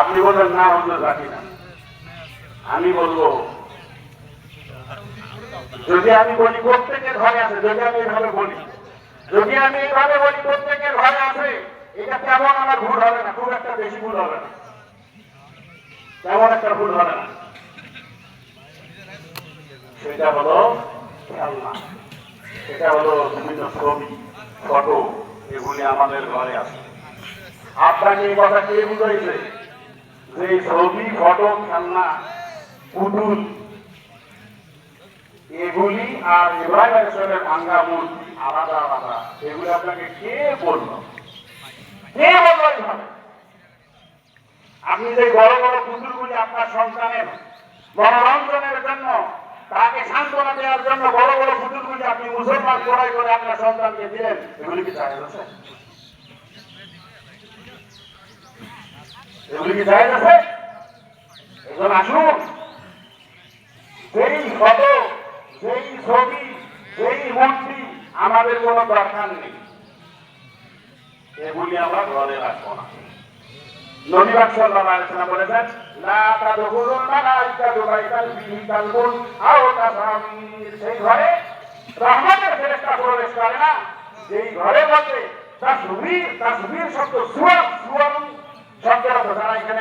আপনি বলবেন, না হুজুর রাখি না। আমি বলব, যদি আমি বলি, প্রত্যেকের ঘরে আছে, যদি আমি এইভাবে বলি, যদি আমি এইভাবে বলি, প্রত্যেকের ঘরে আছে, এটা তেমন আমার ভুল হবে না, খুব একটা বেশি ভুল হবে না। তেমন একটা ভুল হবে না। সেটা হলো সেটা হলো বিভিন্ন ছবি, ফটো, এগুলি আমাদের ঘরে আছে। আপনাকে এই কথা কে বুঝাইছে? এই ছবি ফটো খেলনা পুতুল এগুলি আর ইব্রাহিম ভাঙ্গা মূর্তি আলাদা আলাদা। এগুলি আপনাকে কে বলল? কে বলল আপনি যে বড় বড় পুতুলগুলি আপনার সন্তানের, মনোরঞ্জনের জন্য, তাকে সান্ত্বনা দেওয়ার জন্য বড় বড় পুতুলগুলি আপনি মুসলমান ক্রয় করে আপনার সন্তানকে দিলেন, এগুলি কি আছে এগুলি কি এখন আসুন। যেই ফটো আমাদের কোনো দরকার নেই। এগুলি আমরা ঘরে রাখব না। নবী পাক সাল্লাল্লাহু আলাইহি ওয়াসাল্লাম বলেছেন, লা তাদখুলুল মালাইকাতু বাইতাল ফিহি কালবুন আও তাসামির। সেই ঘরে রহমতের ফেরেশতা প্রবেশ করে না। যেই ঘরে বসে তাসবির তাসবির শব্দ সুয়ার সুয়ার শব্দের অর্থ যারা এখানে